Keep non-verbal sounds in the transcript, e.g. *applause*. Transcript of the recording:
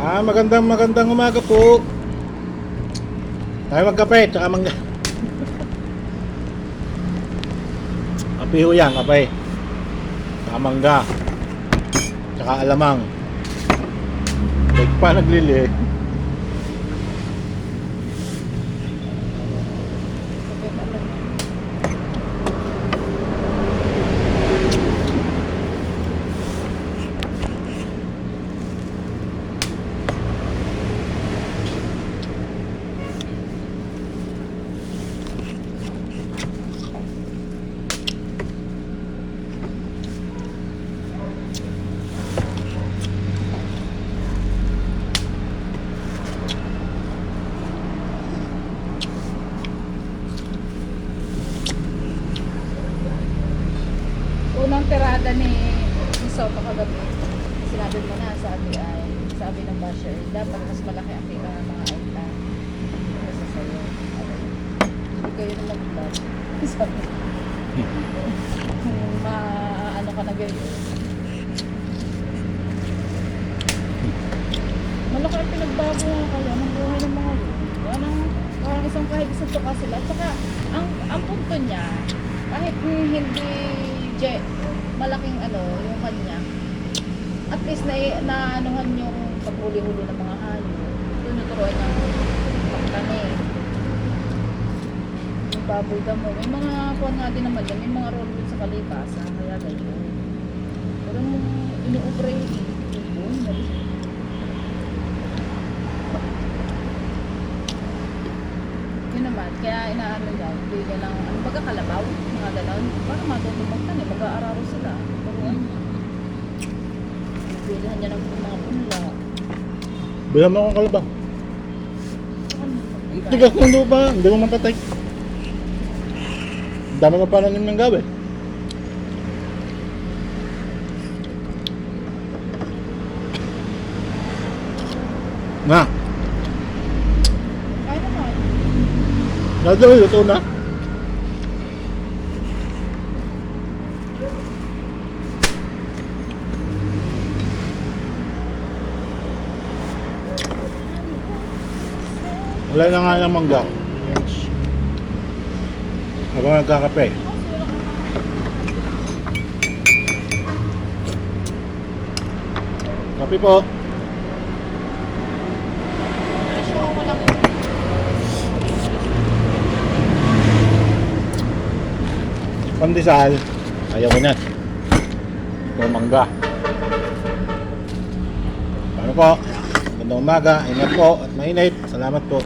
Ah, magandang magandang umaga po. Tayo magkape, tsaka mangga. *laughs* kape ho yan, kape. Tsaka mangga. Tsaka alamang. Huwag pa naglili. Unang tirada ni, Soto kagabi, sinabi mo na, sabi ay, sabi ng basher, dapat mas malaki ang kita ng mga aita. Kaysa sa'yo. Hindi kayo na mag-vlog. *laughs* Sabi, ma, ano ka na ganyan. Malaki ang pinagbago nga kaya ng buhay ng mga yun. Yan ang parang isang kahit isang tuka sila. At saka, ang, ang punto niya, kahit hindi je, malaking ano, yung kanya, at least na, na anuhan yung paghuli-huli ng mga hayop. Tinuturuan ng pagtani. Yung baboy damo. May mga kuwan nga din naman yan. May mga role sa kalikasan. Kaya ganyan. Pero nung inuubre yung Naman, kaya inaano daw, bigyan ng, ano baga kalabaw, mga ganon, para matutupag ka mag-aararo sila. Turuan niya. Bilhan niya ng mga punla. Bilang mo akong kalabang. Ano, Tigas ng lupa, hindi mo mapatay. Dami mo pananim ng gabi. Na, Kaya naman. Nado, luto na. Wala na nga ng mangga. Habang nagkakape. Kape po. Pandesal. Ayaw ko na. Ito mangga. Ano po? Magandang umaga. Ingat po at mainit. Salamat po.